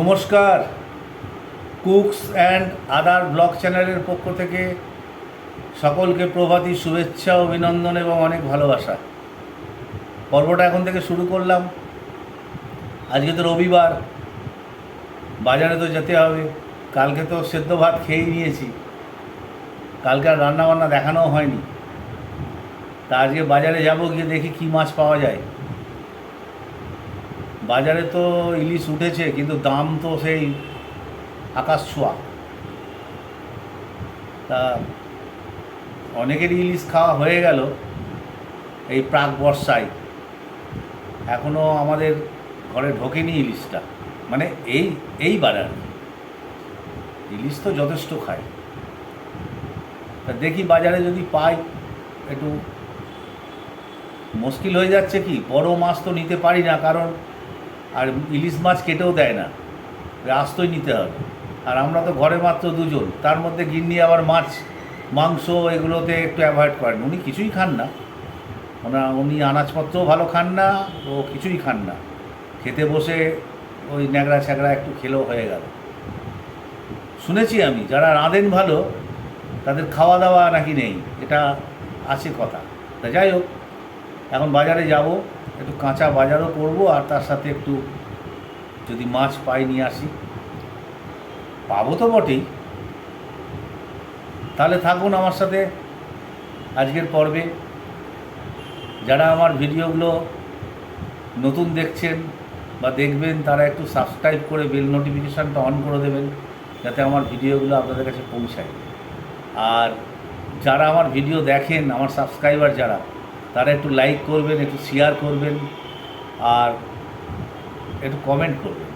নমস্কার। Cooks and other blog চ্যানেলের পক্ষ থেকে সকলকে প্রভাতী শুভেচ্ছা, অভিনন্দন এবং অনেক ভালোবাসা। পর্বটা এখন থেকে শুরু করলাম। আজকে তো রবিবার, বাজারে তো যেতে হবে। কালকে তো সেদ্ধ ভাত খেয়েই নিয়েছি। কালকে আর রান্নাবান্না দেখানোও হয়নি। তা আজকে বাজারে যাব গিয়ে দেখি কী মাছ পাওয়া যায়। বাজারে তো ইলিশ উঠেছে, কিন্তু দাম তো সেই আকাশ ছোঁয়া। তা অনেকেরই ইলিশ খাওয়া হয়ে গেল এই প্রাক বর্ষায়। এখনও আমাদের ঘরে ঢোকেনি ইলিশটা। মানে এই এইবার আর কি। ইলিশ তো যথেষ্ট খায়। তা দেখি বাজারে যদি পাই, একটু মুশকিল হয়ে যাচ্ছে কি? বড় মাছ তো নিতে পারি না, কারণ আর ইলিশ মাছ কেটেও দেয় না। আস্তই নিতে হবে। আর আমরা তো ঘরে মাত্র দুজন, তার মধ্যে গিন্নি আবার মাছ, মাংস এগুলোতে একটু অ্যাভয়েড করেন। উনি কিছুই খান না। ওনা, উনি আনাজপত্রও ভালো খান না, ও কিছুই খান না। খেতে বসে ওই ন্যাকড়া ছ্যাকড়া একটু খেলেও হয়ে গেল। শুনেছি আমি, যারা রাঁধেন ভালো, তাদের খাওয়া দাওয়া নাকি নেই, এটা আছে কথা। তা যাই হোক, এখন বাজারে যাব। একটু কাঁচা বাজারও করব আর তার সাথে একটু যদি মাছ পাই নিয়ে আসি। পাবো তো বটেই। তাহলে থাকুন আমার সাথে আজকের পর্বে। যারা আমার ভিডিওগুলো নতুন দেখছেন বা দেখবেন, তারা একটু সাবস্ক্রাইব করে বেল নোটিফিকেশানটা অন করে দেবেন, যাতে আমার ভিডিওগুলো আপনাদের কাছে পৌঁছায়। আর যারা আমার ভিডিও দেখেন, আমার সাবস্ক্রাইবার যারা তারা একটু লাইক করবেন, একটু শেয়ার করবেন, আর একটু কমেন্ট করবেন।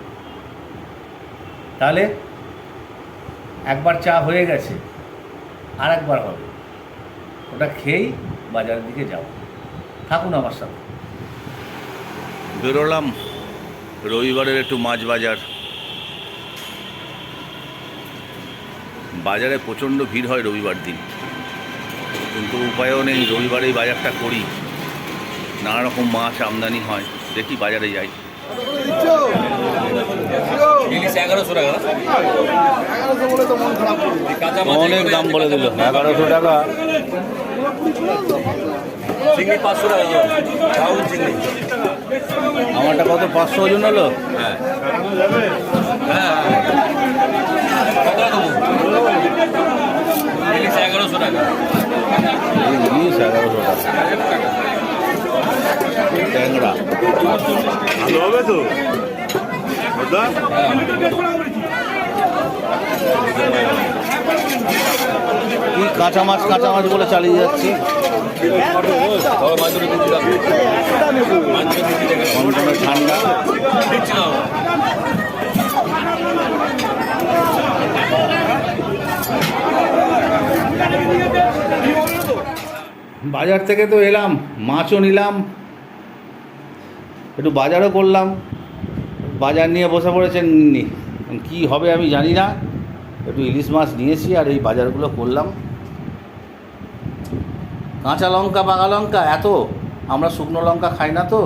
তাহলে একবার চা হয়ে গেছে আর একবার হবে। ওটা খেয়েই বাজারের দিকে যাব। থাকুন আমার সাথে। বেরোলাম, রবিবারের একটু মাছ বাজার। বাজারে প্রচণ্ড ভিড় হয় রবিবার দিন। কিন্তু উপায়ও নেই রবিবারেই বাজারটা করি। নানা রকম মাছ আমদানি হয় দেখি বাজারে যাই। অনেক দাম বলে দিল এগারোশো টাকা। চিংড়ি পাঁচশো টাকা রাহুল চিংড়ি। আমারটা কত পাঁচশো ওজন হলো? হ্যাঁ। হ্যাঁ। এগারোশো টাকা। হবে তো কাঁচা মাছ কাঁচা মাছ বলে চালিয়ে যাচ্ছি তবে মাছ দুটো দিচ্ছি দাও মাছ দুটো দিচ্ছি দেখে কনকনে ঠান্ডা দিচ্ছি না বাজার থেকে তো এলাম মাছও নিলাম একটু বাজারও করলাম বাজার নিয়ে বসে পড়েছেন নি। কী হবে আমি জানি না একটু ইলিশ মাছ নিয়েছি আর এই বাজারগুলো করলাম। কাঁচা লঙ্কা পাকা লঙ্কা এত আমরা শুকনো লঙ্কা খাই না তো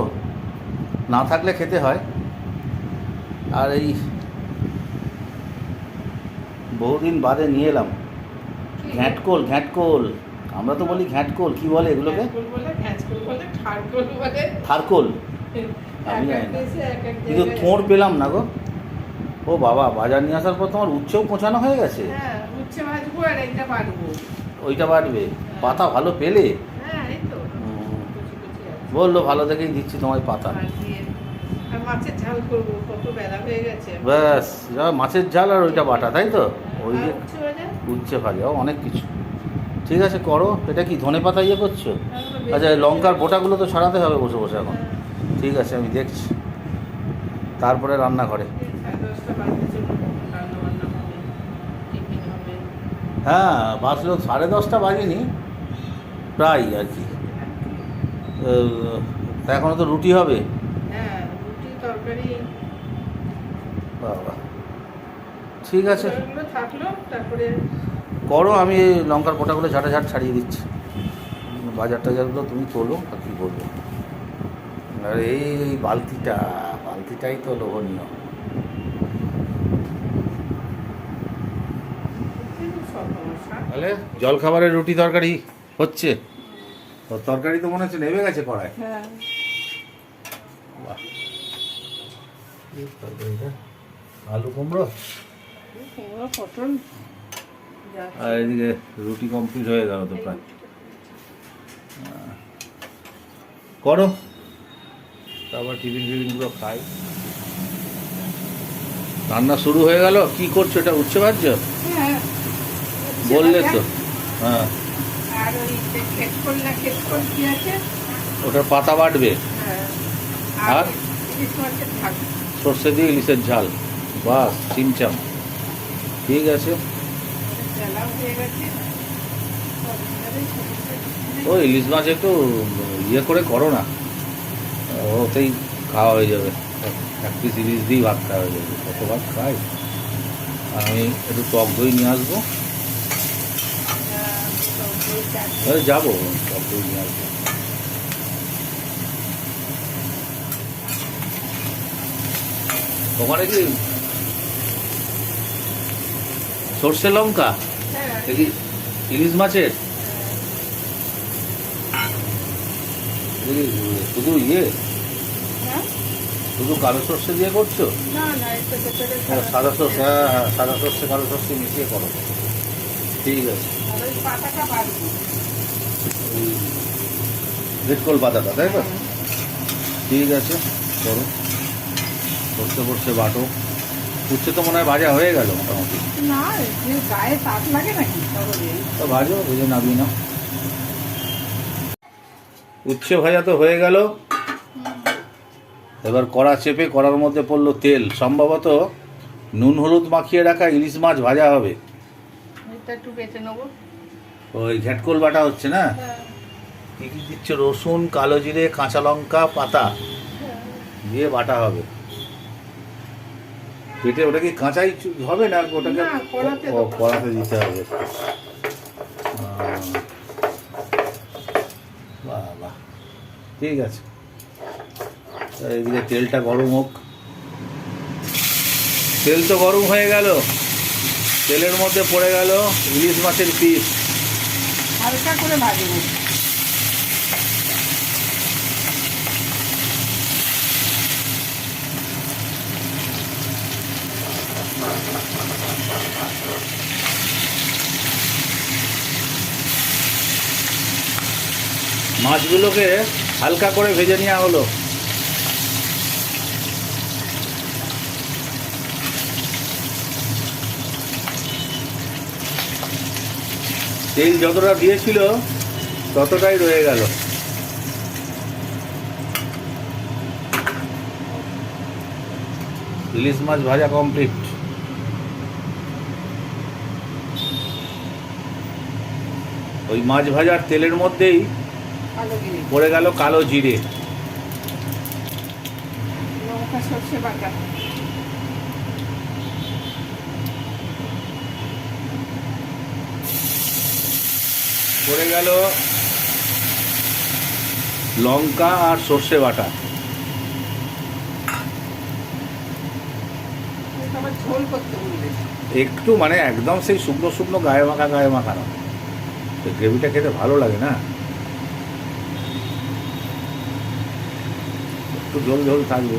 না থাকলে খেতে হয়। আর এই বহুদিন বাদে নিয়ে এলাম ঘ্যাটকোল ঘ্যাটকোল। আমরা তো বলি ঘ্যাটকোল কি বলে এগুলোকে। থারকোল আমি জানি না। কিন্তু থোঁড় পেলাম না গো। ও বাবা বাজার নিয়ে আসার পর তোমার উচ্ছেও কোচানো হয়ে গেছে? হ্যাঁ, এইটা বাটবো। ওইটা বাড়বে? পাতা ভালো পেলে? হ্যাঁ। বলল ভালো দেখেই দিচ্ছি তোমায় পাতা। হয়ে। ব্যাস মাছের ঝাল আর ওইটা বাটা তাই তো? ওই যে উচ্ছে ভাজা? অনেক কিছু। ঠিক আছে করো। এটা কি ধনে পাতা ইয়ে করছ? আচ্ছা লঙ্কার বোটাগুলো তো সরাতে হবে বসে বসে এখন। ঠিক আছে আমি দেখছি। তারপরে রান্নাঘরে। হ্যাঁ বাসলো সাড়ে দশটা বাজেনি। প্রায় আর কি। এখনও তো রুটি হবে। বাবা। ঠিক আছে। থাকল, তারপরে করো আমি লঙ্কার কোটাগুলো ঝাঁটাঝাঁট ছাড়িয়ে দিচ্ছি। বাজার টাজারগুলো তুমি তোলো আর কী করব। আর এই বালতিটা বালতিটাই তো লোভনীয়। তাহলে জলখাবারের রুটি তরকারি হচ্ছে? তরকারি তো মনে হচ্ছে নেমে গেছে কড়ায় হ্যাঁ। আলু কুমড়ো? পটল। আর এদিকে রুটি কমপ্লিট হয়ে গেল তো প্রায়। করো। তারপর টিফিন ফিফিনগুলো খাই। রান্না শুরু হয়ে গেল? কি করছ? এটা উচ্ছে ভাজছ? হ্যাঁ। বললে তো। হ্যাঁ। ওটার পাতা বাটবে। হ্যাঁ। আর? সর্ষে দিয়ে ইলিশের ঝাল। বাস চিমচাম। ঠিক আছে। ও, ইলিশ মাছ একটু ইয়ে করে করো না। ওতেই খাওয়া হয়ে যাবে। এক পিস ইলিশ দিয়েই ভাত খাওয়া হয়ে যাবে। কত ভাত খাই? আমি একটু টক দই নিয়ে আসব। যাব, টক দই নিয়ে আসব। ওখানে কি সর্ষে লঙ্কা? দেখি ইলিশ মাছের? শুধু ইয়ে? হ্যাঁ? শুধু কালো সর্ষে দিয়ে করছ? না না ও, সাদা সর্ষে হ্যাঁ হ্যাঁ সাদা সর্ষে কালো সর্ষে মিশিয়ে করো। ঠিক আছে। ওই পাতাটা তাই তো? ঠিক আছে করো। সর্ষে ফর্ষে বাটো। উচ্ছে তো মনে হয় ভাজা হয়ে গেল মোটামুটি। না যে গায়ে তাপ লাগে নাকি? তো ভাজো ভেজে নাবি না উচ্ছে ভাজা তো হয়ে গেল। এবার কড়া চেপে কড়ার মধ্যে পড়ল তেল। সম্ভবত নুন হলুদ মাখিয়ে রাখা ইলিশ মাছ ভাজা হবে। একটু বেটে নেব। ওই ঘ্যাটকোল বাটা হচ্ছে না? কি কি দিচ্ছ? রসুন কালো জিরে কাঁচা লঙ্কা পাতা। দিয়ে বাটা হবে। পেটে ওটা কি কাঁচাই হবে না? ওটাকে কড়াতে দিতে হবে বাহ বাহ। ঠিক আছে। এদিকে তেলটা গরম হোক। তেল তো গরম হয়ে গেল। তেলের মধ্যে পড়ে গেল ইলিশ মাছের পিস। হালকা করে ভাজবো। মাছগুলোকে হালকা করে ভেজে নেওয়া হলো। তেল যতটা দিয়েছিল ততটাই রয়ে গেল। ইলিশ মাছ ভাজা কমপ্লিট। ওই মাছ ভাজার তেলের মধ্যেই পড়ে গেল কালো জিরে। পড়ে গেল লঙ্কা আর সর্ষে বাটা। একটু মানে একদম সেই শুকনো শুকনো গায়ে মাখা গায়ে মাখানো তো গ্রেভিটা খেতে ভালো লাগে না? একটু ঝোল ঝোল থাকবে।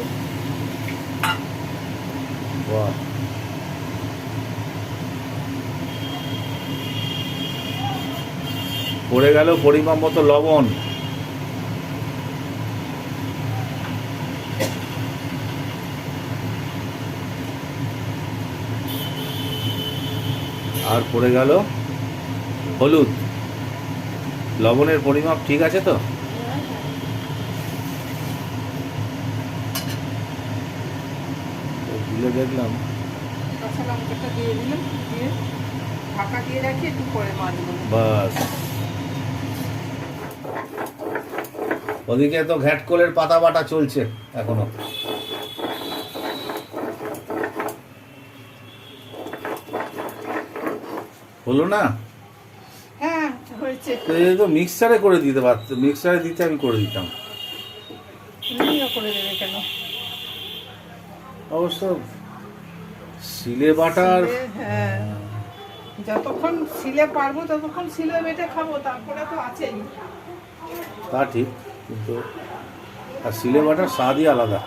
বাহ। পড়ে গেল পরিমাণ মতো লবণ। আর পড়ে গেল হলুদ। লবণের পরিমাপ ঠিক আছে তো? তো দিলে দেখলাম। কাঁচা লঙ্কাটা দিয়ে দিলাম দিয়ে ঢাকা দিয়ে রাখি একটু পরে মাছগুলো বাস। ওদিকে তো ঘ্যাটকোলের পাতা বাটা চলছে এখনও। হলো না? তো এই তো মিক্সারে করে দিতে পারতো মিক্সারে দিতে আমি করে দিতাম। করে দেবে কেন? অবশ্য শিলে বাটার হ্যাঁ। যতক্ষণ ছিলে পারব ততক্ষণ ছিলে বেটে খাব তারপরে তো আছেই। তা ঠিক কিন্তু আর সিলে বাটার স্বাদই আলাদা।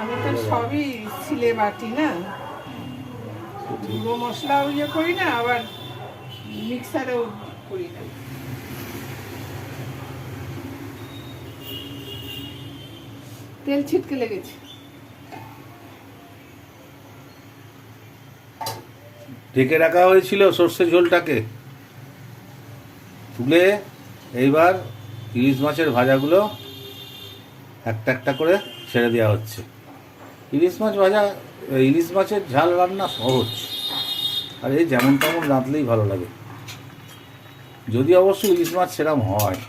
আমি তো সবই ছিলে বাটি না? গুঁড়ো মশলাও ইয়ে করি না আবার মিক্সারেও করি না। তেল ছিটকে লেগেছে। ঢেকে রাখা হয়েছিল সর্ষে ঝোলটাকে। তুলে এইবার ইলিশ মাছের ভাজাগুলো একটা একটা করে ছেড়ে দেওয়া হচ্ছে। ইলিশ মাছ ভাজা, ইলিশ মাছের ঝাল রান্না সহজ। আর এই যেমন তেমন রাঁধলেই ভালো লাগে। যদি অবশ্য ইলিশ মাছ সেরম হয়।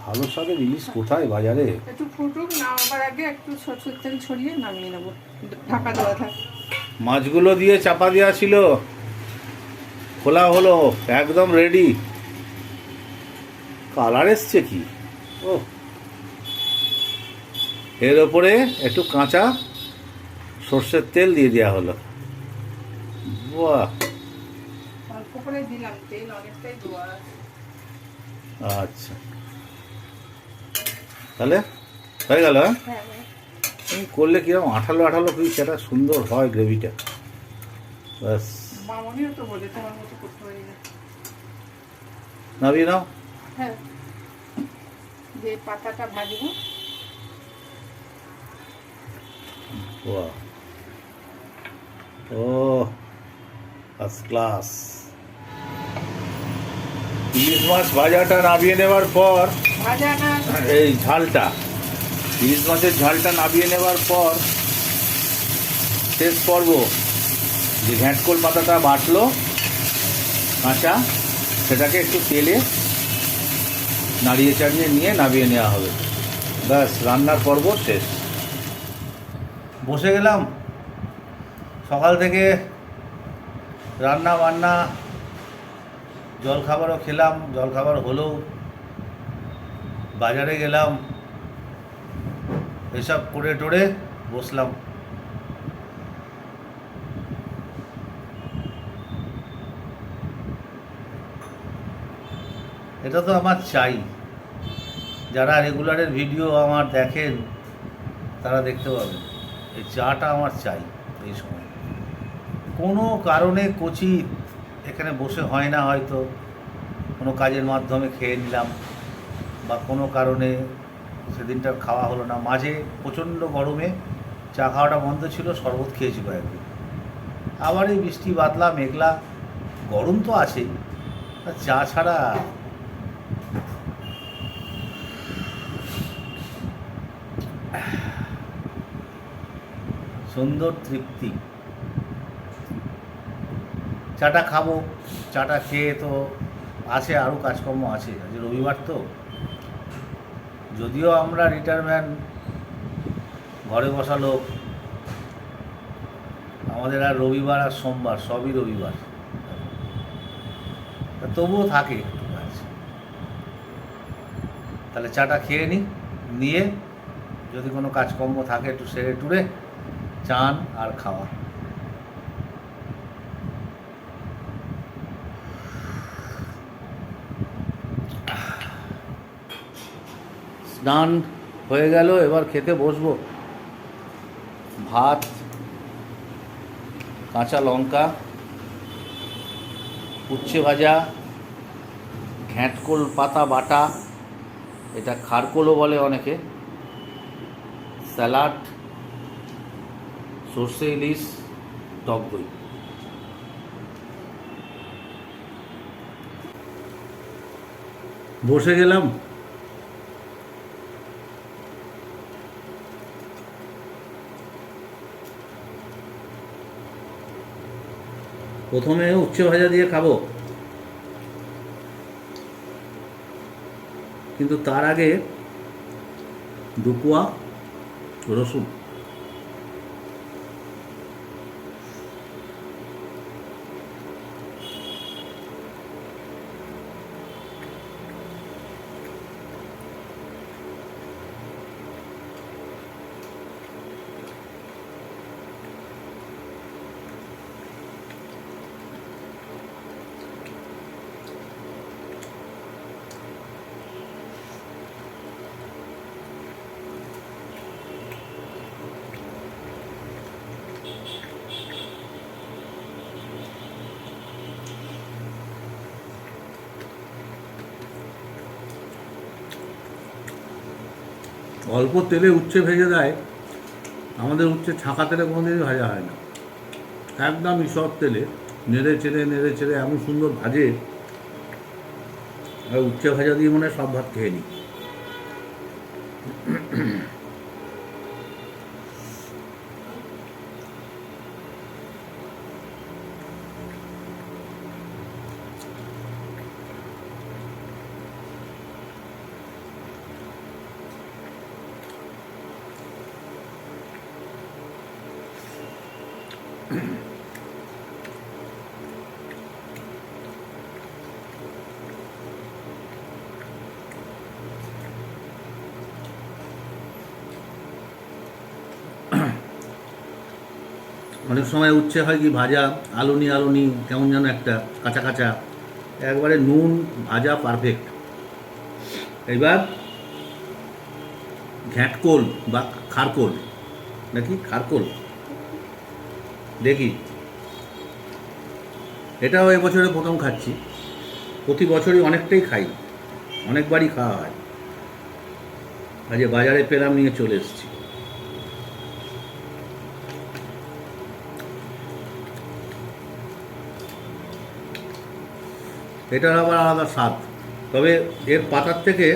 ভালো স্বাদের ইলিশ কোথায় বাজারে? একটু ফুটুক নামাবার আগে একটু সরষের তেল ছড়িয়ে নামিয়ে নেব। ঢাকা দেওয়া থাক। মাছগুলো দিয়ে চাপা দেওয়া ছিল। খোলা হলো একদম রেডি কালার এসছে কি? ও এর ওপরে একটু কাঁচা সর্ষের তেল দিয়ে দেওয়া হলো। বাহ। অল্প করে দিলাম তেল অনেকটাই দেওয়া আচ্ছা। তাহলে? হয়ে গেল হ্যাঁ? হ্যাঁ হ্যাঁ। তুমি করলে কীরকম? আঠালো আঠালো কি সেটা সুন্দর হয় গ্রেভিটা। ব্যাস। মামনিও তো বলে তোমার মতো করতে পারি না। নামিয়ে নাও। হ্যাঁ। যে পাতাটা ভাজবো। ও ফার্স্ট ক্লাস ইলিশ মাছ ভাজাটা নামিয়ে নেওয়ার পর এই ঝালটা ইলিশ মাছের ঝালটা নামিয়ে নেওয়ার পর শেষ পর্ব যে ঘ্যাঁটকোল পাতাটা বাটলো কাঁচা সেটাকে একটু তেলে নাড়িয়ে চাড়িয়ে নিয়ে নামিয়ে নেওয়া হবে। ব্যাস রান্নার পর্ব শেষ। বসে গেলাম। সকাল থেকে রান্না বান্না জলখাবারও খেলাম, জলখাবার হলেও বাজারে গেলাম, এসব করে টোরে বসলাম। এটা তো আমার চাই। যারা রেগুলারের ভিডিও আমার দেখেন, তারা দেখতে পাবেন। এই চাটা আমার চাই এই সময়। কোনো কারণে কচি এখানে বসে হয় না হয়তো। কোনো কাজের মাধ্যমে খেয়ে নিলাম বা কোনো কারণে সেদিনটা খাওয়া হলো না। মাঝে প্রচণ্ড গরমে চা খাওয়াটা বন্ধ ছিল, শরবত খেয়েছি কয়েকদিন আবার এই বৃষ্টি বাদলা, মেঘলা, গরম তো আছেই। চা ছাড়া সুন্দর তৃপ্তি। চাটা খাব, চাটা খেয়ে তো আছে, আরও কাজকর্ম আছে। আজ রবিবার তো। যদিও আমরা রিটায়ারম্যান ঘরে বসা লোক, আমাদের আর রবিবার আর সোমবার, সবই রবিবার। তবুও থাকে তাহলে চাটা খেয়ে নিই নিয়ে যদি কোনো কাজকর্ম থাকে একটু সেরে টুরে, চান আর খাওয়া। স্নান হয়ে গেল, এবার খেতে বসবো। ভাত, কাঁচা লঙ্কা, উচ্ছে ভাজা, ঘ্যাঁটকোল পাতা বাটা, এটা খারকোলও বলে অনেকে, স্যালাড, সর্ষে ইলিশ, টক দই। বসে গেলাম। প্রথমে উচ্চ ভাজা দিয়ে খাব। কিন্তু তার আগে দুকুয়া রসুন। অল্প তেলে উচ্ছে ভেজে দেয়, আমাদের উচ্ছে ছাঁকা তেলে কোনোদিনই ভাজা হয় না। একদম সব তেলে, নেড়ে চেড়ে নেড়ে চেড়ে এমন সুন্দর ভাজে, আর উচ্ছে ভাজা দিয়ে মনে হয় সব ভাত খেয়ে নিই। অনেক সময় উচ্ছে হয় কি ভাজা, আলুনি আলুনি, কেমন যেন একটা কাঁচা কাঁচা। একবারে নুন, ভাজা পারফেক্ট এবার ঘ্যাটকোল বা খারকোল নাকি খারকোল দেখি। এটাও এবছরে প্রথম খাচ্ছি। প্রতি বছরই অনেকটাই খাই। অনেকবারই খাওয়া হয়। আজকে বাজারে পেলাম নিয়ে চলে এসেছি। এটার আবার আলাদা স্বাদ। তবে এর পাতার থেকে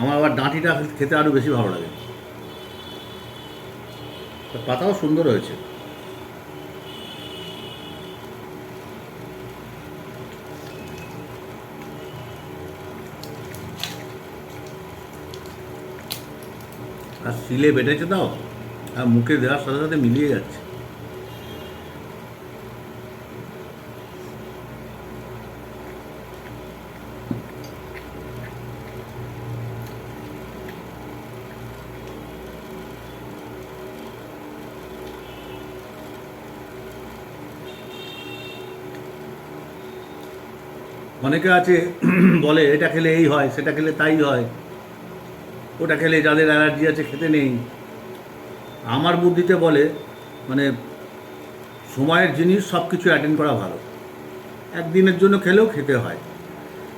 আমার আবার ডাঁটিটা খেতে আরও বেশি ভালো লাগে। পাতাও সুন্দর হয়েছে। আর শিলে বেটেছে তাও, আর মুখে দেওয়ার সাথে সাথে মিলিয়ে যাচ্ছে। অনেকে আছে, বলে এটা খেলে এই হয়, সেটা খেলে তাই হয়। ওটা খেলে যাদের অ্যালার্জি আছে খেতে নেই। আমার বুদ্ধিতে বলে মানে সময়ের জিনিস সব কিছু অ্যাটেন্ড করা ভালো। একদিনের জন্য খেলেও খেতে হয়।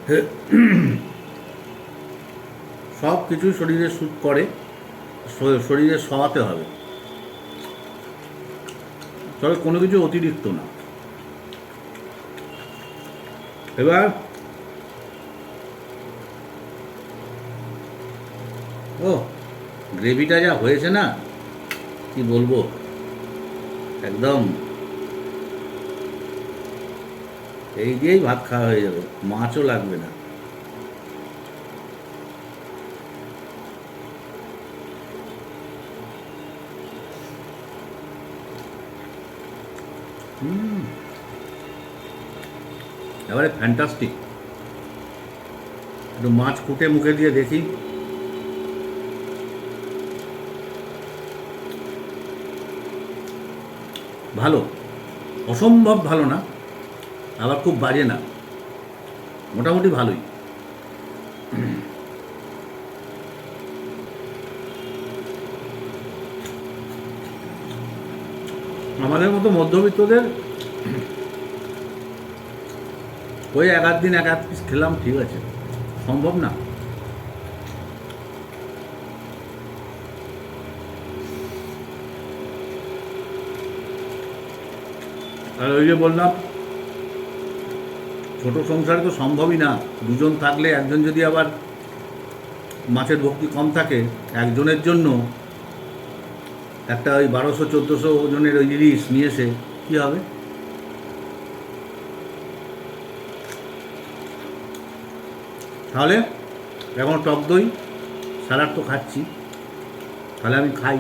সব কিছু শরীরে স্যুট করে, শরীরে সওয়াতে হবে। তবে কোনো কিছু অতিরিক্ত না। এবার ও, গ্রেভিটা যা হয়েছে না? কি বলব? একদম। এই দিয়েই ভাত খাওয়া হয়ে যাবে, মাছও লাগবে না। হুম। এবারে ফ্যান্টাস্টিক একটু মাছ কুটে মুখে দিয়ে দেখি। ভালো। অসম্ভব ভালো না, আবার খুব বাজে না। মোটামুটি ভালোই। আমাদের মতো মধ্যবিত্তদের ওই এক আধ দিন এক আধ পিস খেলাম, ঠিক আছে। সম্ভব না। আর ওই যে বললাম, ছোট সংসার তো সম্ভবই না। দুজন থাকলে একজন যদি আবার মাছের ভক্তি কম থাকে, একজনের জন্য একটা ওই বারোশো, চোদ্দোশো ওজনের ওই ইলিশ নিয়ে এসে কী হবে? তাহলে এখন টক দই স্যালাড তো খাচ্ছি। তাহলে আমি খাই।